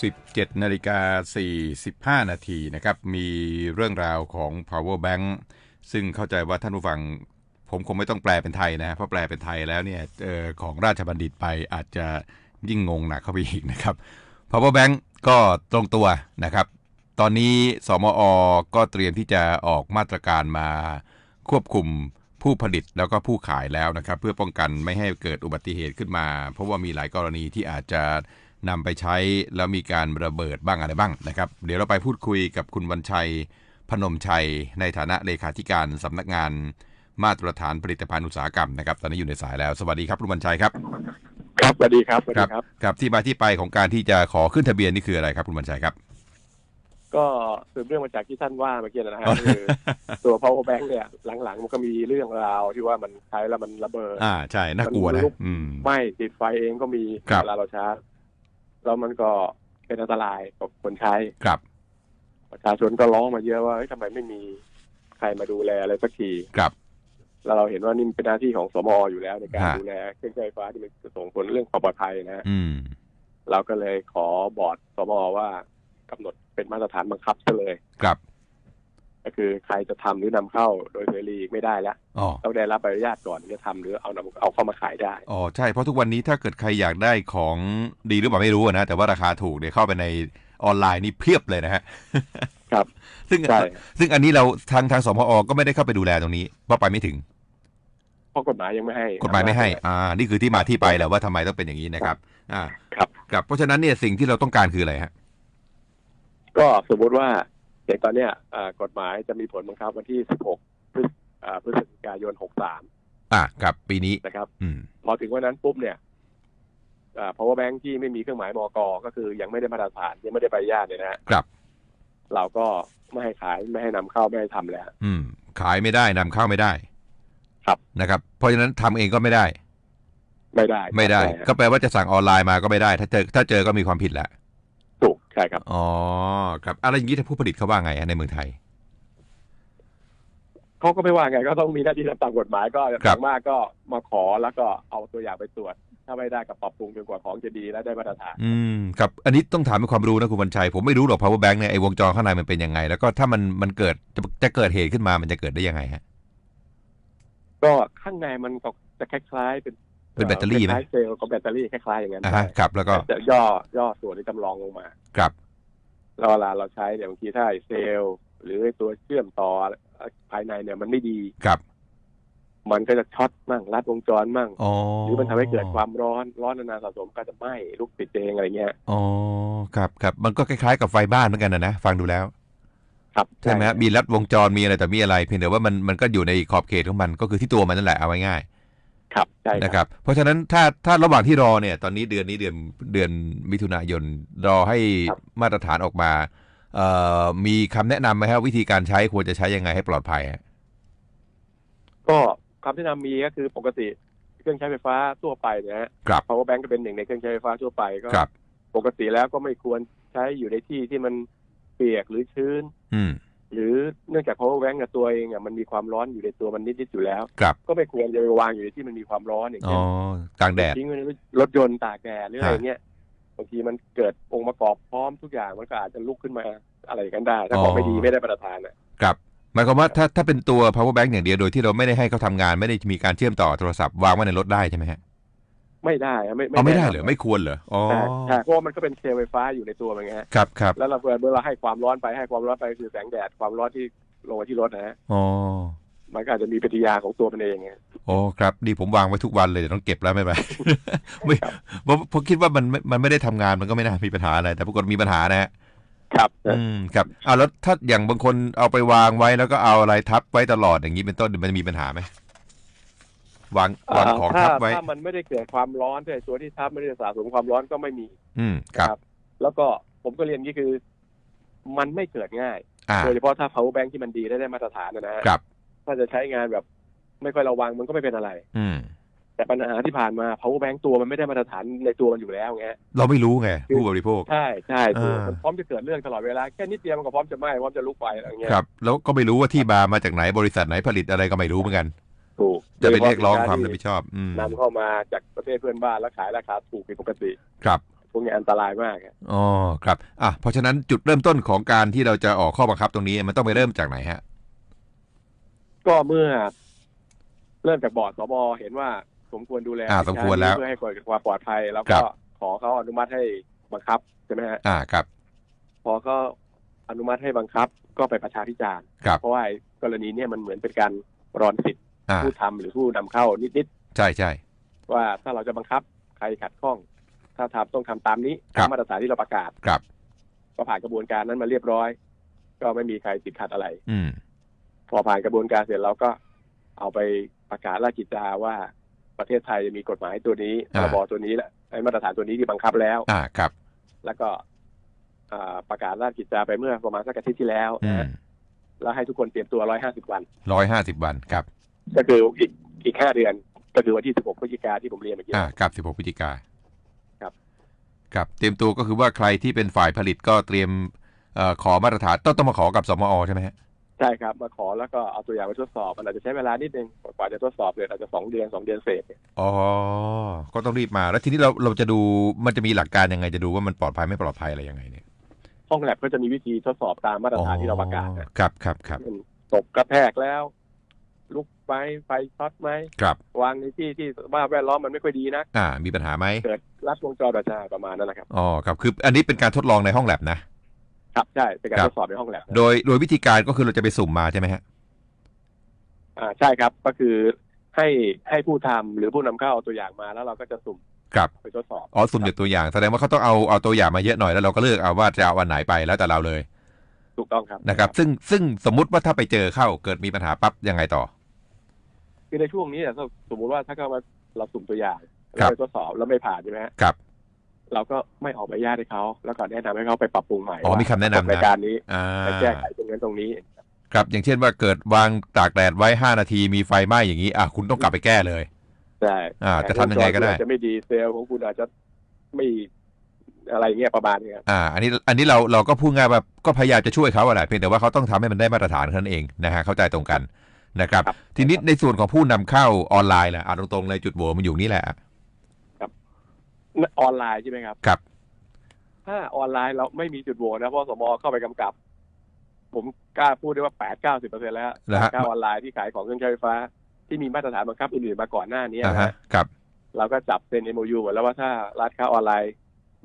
17นาฬิกา45 นาทีนะครับ มีเรื่องราวของ power bank ซึ่งเข้าใจว่าท่านผู้ฟัง ผมคงไม่ต้องแปลเป็นไทยนะเพราะแปลเป็นไทยแล้วเนี่ยออของราชบัณฑิตไปอาจจะยิ่งงงหนักเข้าไปอีกนะครับ power bank ก็ตรงตัวนะครับ ตอนนี้สมอ ก็เตรียมที่จะออกมาตรการมาควบคุมผู้ผลิตแล้วก็ผู้ขายแล้วนะครับ เพื่อป้องกันไม่ให้เกิดอุบัติเหตุขึ้นมา เพราะว่ามีหลายกรณีที่อาจจะ นำไปใช้แล้วมีการระเบิดบ้างอะไรบ้างนะครับ เดี๋ยวเราไปพูดคุยกับคุณวันชัย พนมชัย ในฐานะเลขาธิการสำนักงานมาตรฐานผลิตภัณฑ์อุตสาหกรรมนะครับ ตอนนี้อยู่ในสายแล้ว สวัสดีครับคุณวันชัยครับ ครับสวัสดีครับสวัสดีครับครับที่มาที่ไปของการที่จะขอขึ้นทะเบียนนี่คืออะไรครับคุณวันชัยครับก็สืบเรื่องมาจากที่ท่านว่าเมื่อกี้นะฮะคือตัว power bank เนี่ยหลังๆมันก็มีเรื่องราวที่ว่ามันใช้แล้วมันระเบิด อ่าใช่น่ากลัวนะมันลุกอืมไหม่ติดไฟเองก็มีครับเวลาเราชาร์จ แล้วมันก็เป็นอันตรายกับคนใช้ครับ ประชาชนก็ร้องมาเยอะว่าเฮ้ยทำไมไม่มีใครมาดูแลอะไรสักทีครับแล้วเราเห็นว่านี่เป็นหน้าที่ของสมออยู่แล้วในการฮะดูแลเครื่องใช้ไฟฟ้าที่มันส่งผลเรื่องความปลอดภัยนะฮะอืมเราก็เลยขอบอร์ดสมอว่ากำหนดเป็นมาตรฐานบังคับซะเลยครับ ก็คือใครจะทำหรือนำเข้าโดยเสรีไม่ได้แล้วอ๋อต้องได้รับใบอนุญาตก่อนถึงจะทำหรือเอานำเอาเข้ามาขายได้อ๋อใช่เพราะทุกวันนี้ถ้าเกิดใครอยากได้ของดีหรือเปล่าไม่รู้อะนะแต่ว่าราคาถูกเนี่ยเข้าไปในออนไลน์นี่เพียบเลยนะฮะครับ ซึ่งใช่ซึ่งอันนี้เราทางทางสมอก็ไม่ได้เข้าไปดูแลตรงนี้เพราะไปไม่ถึงเพราะกฎหมายยังไม่ให้ กฎหมายไม่ให้ อ่า นี่คือที่มาที่ไปแหละว่าทำไมต้องเป็นอย่างนี้นะครับ อ่า ครับครับเพราะฉะนั้นเนี่ยสิ่งที่เราต้องการคืออะไรฮะก็สมมุติว่า อย่างตอนเนี้ยอ่ากฎหมายจะมีผลบังคับวันที่ 16 พฤศอ่าพฤศจิกายน 63 อ่าครับปีนี้นะครับอืมพอถึงวันนั้นปุ๊บเนี่ยอ่า power bank ที่ไม่มีเครื่องหมายมกก็คือยังไม่ได้มาตรฐานยังไม่ได้ใบอนุญาตเนี่ยนะฮะครับ เราก็ไม่ให้ขายไม่ให้นำเข้าไม่ให้ทำแล้ว อืม ขายไม่ได้นำเข้าไม่ได้ ครับนะครับ เพราะฉะนั้นทำเองก็ไม่ได้ ไม่ได้ ไม่ได้ใช่ฮะก็แปลว่าจะสั่งออนไลน์มาก็ไม่ได้ ถ้าเจอถ้าเจอก็มีความผิดแหละถูกใช่ครับ อ๋อ ครับอะไรอย่างนี้ถ้าผู้ผลิตเขาว่าไงอะในเมืองไทยเขาก็ไม่ว่าไงก็ต้องมีหน้าที่ทำตามกฎหมายก็อครับย่างมากก็มาขอแล้วก็เอาตัวอย่างไปตรวจ ถ้าไม่ได้ก็ปรับปรุงจนกว่าของจะดีและได้มาตรฐาน อืมครับอันนี้ต้องถามเป็นความรู้นะคุณบรรชัย ผมไม่รู้หรอก power bank เนี่ยไอ้วงจรข้างในมันเป็นยังไง แล้วก็ถ้ามันมันเกิดจะจะเกิดเหตุขึ้นมามันจะเกิดได้ยังไงฮะก็ข้างในมันก็จะคล้ายๆเป็น เป็นแบตเตอรี่ไหมคล้ายๆเซลล์ของแบตเตอรี่คล้ายๆอย่างนั้นอ่าฮะครับแล้วก็แต่จะย่อย่อส่วนที่จำลองลงมาครับแล้วเวลาเราใช้เนี่ยบางทีถ้าไอ้เซลล์ หรือไอ้ตัวเชื่อมต่อภายในเนี่ยมันไม่ดีครับมันก็จะช็อตมั่งลัดวงจรมั่งอ๋อหรือมันทำให้เกิดความร้อนร้อนนานๆสะสมก็จะไหม้ลุกติดเองอะไรเงี้ยอ๋อครับครับมันก็คล้ายๆกับไฟบ้านเหมือนกันนะนะฟังดูแล้ว ครับใช่ไหมฮะมีรัดวงจรมีอะไรแต่มีอะไร เพียงแต่ว่ามันมันก็อยู่ในขอบเขตของมันก็คือที่ตัวมันนั่นแหละเอาง่าย ครับใช่ๆครับนะครับ เพราะฉะนั้นถ้าถ้าระหว่างที่รอเนี่ย ตอนนี้เดือนนี้เดือนเดือนมิถุนายนรอให้มาตรฐานออกมาเอ่อมีคำแนะนำไหมครับวิธีการใช้ควรจะใช้ยังไงให้ปลอดภัยฮะก็คำแนะนำมีก็คือปกติเครื่องใช้ไฟฟ้าทั่วไปเนี่ยฮะครับ power bank ก็เป็นหนึ่งในเครื่องใช้ไฟฟ้าทั่วไปก็ครับปกติแล้วก็ไม่ควรใช้อยู่ในที่ที่มันเปียกหรือชื้นอืม หรือเนื่องจาก power bank กับตัวเองอะมันมีความร้อนอยู่ในตัวมันนิดๆอยู่แล้ว ครับ ก็ไม่ควรจะไปวางอยู่ในที่มันมีความร้อนอย่างอ๋อเช่นกลางแดด ทิ้งไว้ในรถยนต์ตากแดดหรืออะไรเงี้ยบางทีมันเกิดองค์ประกอบพร้อมทุกอย่างมันก็อาจจะลุกขึ้นมาอะไรกันได้ ถ้าของไม่ดีไม่ได้มาตรฐานอะ ครับหมายความว่าถ้าถ้าเป็นตัว power bank อย่างเดียวโดยที่เราไม่ได้ให้เขาทำงานไม่ได้มีการเชื่อมต่อโทรศัพท์วางไว้ในรถได้ใช่ไหมฮะ ไม่ได้อะไม่เอาไม่ได้แนะนำเหรอไม่ควรเหรออ๋อใช่ใช่เพราะว่ามันก็เป็นเซลล์ไฟฟ้าอยู่ในตัวมันไงฮะครับครับแล้วเราเมื่อเราให้ความร้อนไปให้ความร้อนไปคือแสงแดดความร้อนที่ลงมาที่รถนะฮะอ๋อมันก็อาจจะมีปฏิกิริยาของตัวมันเองไงโอ้ครับนี่ผมวางไว้ทุกวันเลยเดี๋ยวต้องเก็บแล้วไม่เป็นไรไม่เพราะเพราะคิดว่ามันไม่มันไม่ได้ทำงานมันก็ไม่น่ามีปัญหาอะไรแต่ปรากฏมีปัญหานะฮะครับอืมครับอ่าแล้วถ้าอย่างบางคนเอาไปวางไว้แล้วก็เอาอะไรทับไว้ตลอดอย่างนี้เป็นต้นมันจะมีปัญหาไหม วางวางของถ้าทับไว้ถ้ามันไม่ได้เกิดความร้อนแต่ตัวที่ทับไม่ได้สะสมความร้อนก็ไม่มี อืมครับนะแล้วก็ผมก็เรียนนี่คือ มันไม่เกิดง่ายอ่าโดยเฉพาะถ้า power bank ที่มันดีได้ได้มาตรฐานนะฮะครับถ้าจะใช้งานแบบไม่ค่อยระวังมันก็ไม่เป็นอะไร อืมแต่ปัญหาที่ผ่านมา power bank ตัวมันไม่ได้มาตรฐานในตัวมันอยู่แล้วไงเราไม่รู้ไงผู้บริโภคใช่ใช่ถูกอ่ามัมันพร้อมจะเกิดเรื่องตลอดเวลาแค่นิดเดียวมันก็พร้อมจะไหม้พร้อมจะลุกไฟอะไรอย่างเงี้ยครับแล้วก็ไม่รู้ว่าที่มามาจากไหนบริษัทไหนผลิตอะไรก็ไม่รู้เหมือนกัน ถูกจะไปเรียกร้องโดความเฉรับพะผิดชอบอืมนำเข้ามาจากประเทศเพื่อนบ้านแล้วขายราคาถูกผิดปกติครับพวกนี้อันตรายมากอะอ๋อครับอะเพราะฉะนั้นจุดเริ่มต้นของการที่เราจะออกข้อบังคับตรงนี้มันต้องไปเริ่มจากไหนฮะ ก็เมื่อ เริ่มจากบอร์ดสบเห็นว่าสมควรดูแลอ่าสมควรแล้วเพื่อให้เกิดความปลอดภัยแล้วครัก็บขอเขาอนุมัติให้บังคับใช่ไหมฮะอ่าครับ พอเขาอนุมัติให้บังคับ ก็ไปประชาพิจารณ์ครับเพราะว่าไอ้กรณีเนี้มันเหมือนเป็นการรอนสิทธิ์อ่า ผู้ทำหรือผู้นำเข้านิดใช่ใช่ๆว่าถ้าเราจะบังคับใครขัดข้อง ถ้าทำต้องทำตามนี้ครัตาบมมาตรฐานที่เราประกาศครับ ก็ผ่านกระบวนการนั้นมาเรียบร้อย ก็ไม่มีใครติดขัดอะไร อืมพอผ่านกระบวนการเสร็จเราก็เอาไปประกาศราชกิจจาว่าประเทศไทยมีกฎหมายตัวนี้พอ่ารบตัวนี้แหละไอ้มาตรฐานตัวนี้ที่บังคับแล้ว อ่าครับ แล้วก็อ่าประกาศราชกิจจาไปเมื่อประมาณสักอาทิตย์ที่แล้วอืนะมฮะแล้วให้ทุกคนเตรียมตัว150วันร้อยห้าสิบวันครับ ก็คืออีกอีก5เดือน ก็คือวันที่16พฤศจิกาที่ผมเรียนเมื่อกี้อ่าครับสิบหกพฤศจิกาครับครับเตรียมตัวก็คือว่าใครที่เป็นฝ่ายผลิตก็เตรียมเอ่อขอมาตรฐานต้องต้องมาขอกับสมอใช่ไหมฮะใช่ครับมาขอแล้วก็เอาตัวอย่างไปทดสอบมันอาจจะใช้เวลานิดนึงกว่าจะทดสอบเลยอาจจะสองเดือนสองเดือนเศษเนี่ยอ๋อก็ต้องรีบมาแล้วทีนี้เราเราจะดูมันจะมีหลักการยังไงจะดูว่ามันปลอดภัยไม่ปลอดภัยอะไรยังไงเนี่ยห้องแลบก็จะมีวิธีทดสอบตามมาตรฐานที่เราประกาศอ๋อนะครับครับครับเช่นตกกระแทกแล้วลุก ไหมไฟช็อตไหมครับ วางในที่ที่สภาพแวดล้อมมันไม่ค่อยดีนะอ่า มีปัญหาไหมเกิดลัดวงจรประชาประมาณนั้นนะครับอ๋อครับคืออันนี้เป็นการทดลองในห้องแลบนะครับใช่เป็นการครับทดสอบในห้องแลบนะโดยโดยวิธีการก็คือเราจะไปสุ่มมาใช่ไหมฮะอ่าใช่ครับก็คือให้ให้ผู้ทำหรือผู้นำเข้าเอาตัวอย่างมาแล้วเราก็จะสุ่มครับไปทดสอบอ๋อสุ่มจากตัวอย่างแสดงว่าเขาต้องเอาเอาตัวอย่างมาเยอะหน่อยแล้วเราก็เลือกเอาว่าจะเอาวันไหนไปแล้วแต่เราเลย ถูกต้องครับนะครับ ซึ่งซึ่งสมมุติว่าถ้าไปเจอเข้าเกิดมีปัญหาปั๊บยังไงต่อ คือในช่วงนี้เนี่ยถ้าสมมุติว่าถ้าเขามาเราสุ่มตัวอย่างครัแล้วบไปทดสอบแล้วไม่ผ่านใช่ไหมฮะครับ เราก็ไม่ออกใบญาตให้เขาแล้วก็แนะนำให้เขาไปปรับปรุงใหม่อ๋อว่ามีคำแนะนำนะรายการนี้อ่าไปแก้ไขตรงนั้นตรงนี้ครับ อย่างเช่นว่าเกิดวางตากแดดไว้ห้านาทีมีไฟไหม้อย่างนี้ อะคุณต้องกลับไปแก้เลยใช่อ่าจะทำยังไงก็ได้วจรอาจจะไม่ดีเซลล์ของคุณอาจจะไม่อะไรเงี้ยประมาณนี้ครับอ่า อันนี้อันนี้เราเราก็พูดง่ายแบบก็พยายามจะช่วยเขาอะแหละเพียงแต่ว่าเขาต้องทำให้มันได้มาตรฐานเท่านั้นเองนะฮะเข้าใจตรงกัน นะครับครับ ทีนี้ในส่วนของผู้นำเข้าออนไลน์แหละอ่าตรงๆเลยจุดโหวมันอยู่นี่แหละออนไลน์ใช่ไหมครับ ครับ ถ้าออนไลน์เราไม่มีจุดโหวตนะเพราะสมเข้าไปกำกับ ผมกล้าพูดได้ว่าแปดเก้าสิบเปอร์เซ็นแล้วเหรอฮะร้านค้าออนไลน์ที่ขายของเครื่องใช้ไฟฟ้า ที่มีมาตรฐานบังคับอื่นๆมาก่อนหน้านี้อ่านะฮะฮะครับ เราก็จับเป็น MOU หมดแล้วว่าถ้าร้านค้าออนไลน์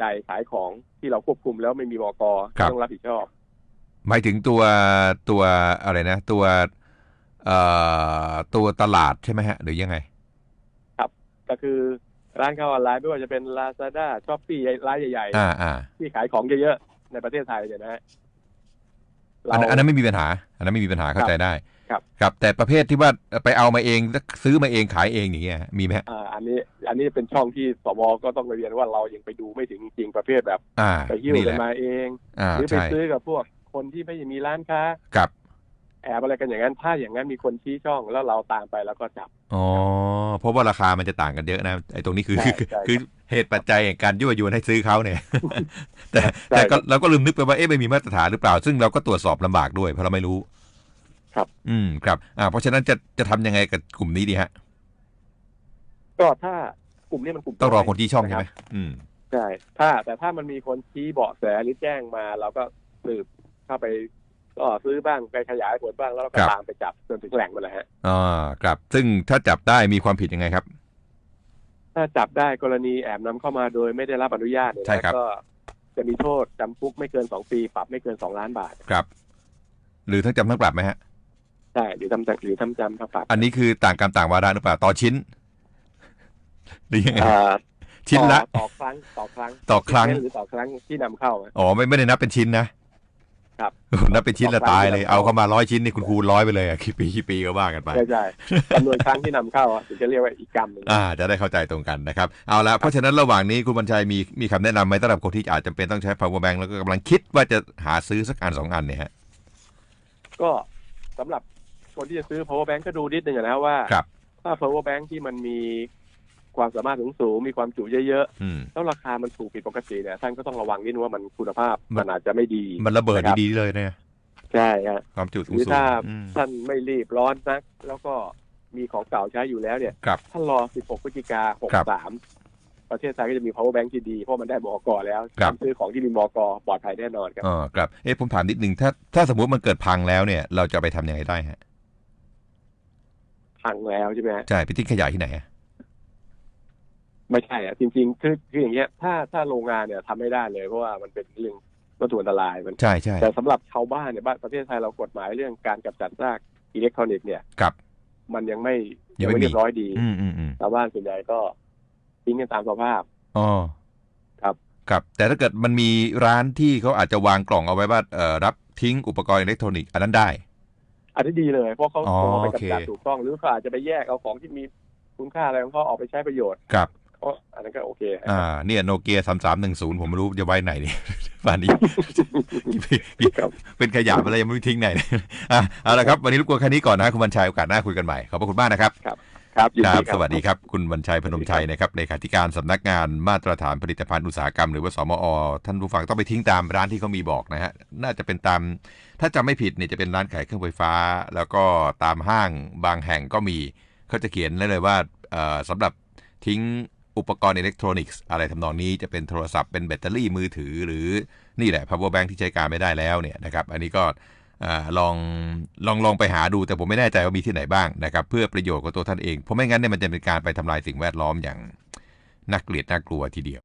ใดขายของที่เราควบคุมแล้วไม่มีบกครับต้องรับผิดชอบ หมายถึงตัวตัวอะไรนะ ตัวเอ่อ ตัวตลาดใช่ไหมฮะ หรือยังไงก็คือร้านค้าออนไลน์ไม่ว่าจะเป็น Lazada s h o p e e ร้านใหญ่อ่าอ่าๆที่ขายของเยอะๆในประเทศไทยเนี่ยนะฮะอันนั้นอันนั้นไม่มีปัญหา อันนั้นไม่มีปัญหาเข้าใจได้ ครับ ครับ แต่ประเภทที่ว่าไปเอามาเองซื้อมาเองขายเองอย่างเงี้ยมีไหมฮะอ่าอันนี้ อันนี้เป็นช่องที่สวก็ต้องเรียนว่าเรายังไปดูไม่ถึงจริงๆประเภทแบบอ่าไปหิ้วนี่แหกันละมาเองอ่าหรือไปใช่ซื้อกับพวกคนที่ไม่มีร้านค้ากับ แอบอะไรกันอย่างนั้น ถ้าอย่างนั้นมีคนชี้ช่องแล้วเราตามไปแล้วก็จับ อ๋อ เพราะว่าราคามันจะต่างกันเยอะนะ ไอ้ตรงนี้คือใช่คือใช่คือเหตุปัจจัยแห่งการยั่วยวนให้ซื้อเขาเนี่ย แต่ใช่แต่ก็ครับเราก็ลืมนึกไปว่า เอ๊ะไม่มีมาตรฐานหรือเปล่า ซึ่งเราก็ตรวจสอบลำบากด้วยเพราะเราไม่รู้ ครับ อืม ครับ อ่า เพราะฉะนั้นจะจะทำยังไงกับกลุ่มนี้ดีฮะ ก็ถ้ากลุ่มนี้มันกลุ่มต้องรอคนที่ช่องใช่ไหมะครับอืม ใช่ ถ้าแต่ถ้ามันมีคนชี้เบาะแสหรือแจ้งมา เราก็สืบเข้าไป ก็ซื้อบ้างไปขยายผลบ้างแล้วเราก็ครับตามไปจับจนถึงแหล่งมันแหละฮะอ่าครับ ซึ่งถ้าจับได้มีความผิดยังไงครับ ถ้าจับได้กรณีแอบนำเข้ามาโดยไม่ได้รับอนุญาตเนี่ยใช่นะครับก็จะมีโทษจำคุกไม่เกินสองปี ปรับไม่เกินสองล้านบาทครับ หรือทั้งจำทั้งปรับไหมฮะใช่หรือทำจำหรือทำจำทั้งปรับ อันนี้คือต่างกรรมต่างวาระหรือเปล่าต่อชิ้นหรือยังไงอ่าชิ้นละต่อต่อครั้งต่อครั้งต่อครั้งหรือต่อครั้งที่นำเข้าอะอ๋อไม่ไม่ได้นับเป็นชิ้นนะ ครับโอ้โหนับเป็นชิ้นละตายเลย เอาเข้ามาร้อยชิ้นนี่คุณคูณร้อยไปเลยอะกี่ปีกี่ปีก็ว่ากันไปใช่ใช่จำนวนครั้งที่นำเข้าอะถึงจะเรียกว่าอีกกรรมหนึ่งอ่าจะได้เข้าใจตรงกันนะครับ เอาละเพราะฉะนั้นระหว่างนี้คุณบัญชัยมีมีคำแนะนำไหมสำหรับคนที่อาจจะเป็นต้องใช้ power bank แล้วก็กำลังคิดว่าจะหาซื้อสักอันสองอันเนี่ยฮะก็สำหรับคนที่จะซื้อ power bank ก็ดูนิดนึงอะนะว่าครับถ้า power bank ที่มันมี ความสามารถสูงสูงๆมีความจุเยอะอืมๆแล้วราคามันถูกผิดปกติเนี่ยท่านก็ต้องระวังนิดนึงว่ามันคุณภาพมันมันอาจจะไม่ดี มันระเบิดนะครับดีๆเลยเนี่ยใช่ฮะความจุหสูงรือสูงถ้าอืมท่านไม่รีบร้อนนักแล้วก็มีของเก่าใช้อยู่แล้วเนี่ยครับท่านรอ 16 พฤศจิกาครับ63 ประเทศไทยก็จะมี power bank ที่ดี เพราะมันได้มอกแล้วครับซื้อของที่มีมอกปลอดภัยแน่นอนครับอ๋อครับ เอ๊ะผมถามนิดนึงถ้าถ้าสมมติมันเกิดพังแล้วเนี่ย เราจะไปทำยังไงได้ฮะ พังแล้วใช่ไหมฮะใช่ไปทิ้งขยะที่ไหนอะ ไม่ใช่อะจริงๆคือคืออย่างเงี้ยถ้าถ้าโรงงานเนี่ยทำไม่ได้เลยเพราะว่ามันเป็นเรื่องวัตถุอันตรายมันใช่ใช่แต่สำหรับชาวบ้านเนี่ยบ้านประเทศไทยเรากฎหมายเรื่องการกำจัดซากอิเล็กทรอนิกส์เนี่ยครับมันยังไม่ยังไม่มีเรียบร้อยดีอืมอืมอืมชาวบ้านส่วนใหญ่ก็ทิ้งกันตามสภาพอ๋อครับครับแต่ถ้าเกิดมันมีร้านที่เขาอาจจะวางกล่องเอาไว้ว่าเอ่อรับทิ้งอุปกรณ์อิเล็กทรอนิกส์อันนั้นได้ อันนี้ดีเลยเพราะเขาอ๋อเอาไปโอเคกำจัดถูกต้องหรือเขาอาจจะไปแยกเอาของที่มีคุณค่าอะไรของเขาออกไปใช้ประโยชน์ครับ ก็อันนั้นก็โอเคอ่าเนี่ยโนเกียสามสามหนึ่งศูนย์ผมไม่รู้จะไว้ไหนนี่ป่านนี้ครับเป็นขยะไปแล้วยังไม่รู้ทิ้งไหนอะเอาละครับ วันนี้รบกวนแค่นี้ก่อนนะคุณบัญชัยโอกาสหน้าคุยกันใหม่ ขอบพระคุณมากนะครับครับยินครับดีครับสวัสดีครับ คุณบัญชัยพนมชัยนะครับเลขาธิการสำนักงานมาตรฐานผลิตภัณฑ์อุตสาหกรรมหรือว่าสมอ ท่านผู้ฟังต้องไปทิ้งตามร้านที่เขามีบอกนะฮะ น่าจะเป็นตาม ถ้าจำไม่ผิดเนี่ยจะเป็นร้านขายเครื่องไฟฟ้า แล้วก็ตามห้างบางแห่งก็มีเขาจะเขียนไว้เลยว่าเอ่อสำหรับทิ้ง อุปกรณ์อิเล็กทรอนิกส์อะไรทำนองนี้จะเป็นโทรศัพท์เป็นแบตเตอรี่มือถือ หรือนี่แหละ power bank ที่ใช้การไม่ได้แล้วเนี่ยนะครับอันนี้ก็ลองลองลองไปหาดูแต่ผมไม่แน่ใจว่ามีที่ไหนบ้างนะครับเพื่อประโยชน์ของตัวท่านเองเพราะไม่งั้นเนี่ยมันจะเป็นการไปทำลายสิ่งแวดล้อมอย่างน่าเกลียดน่ากลัวทีเดียว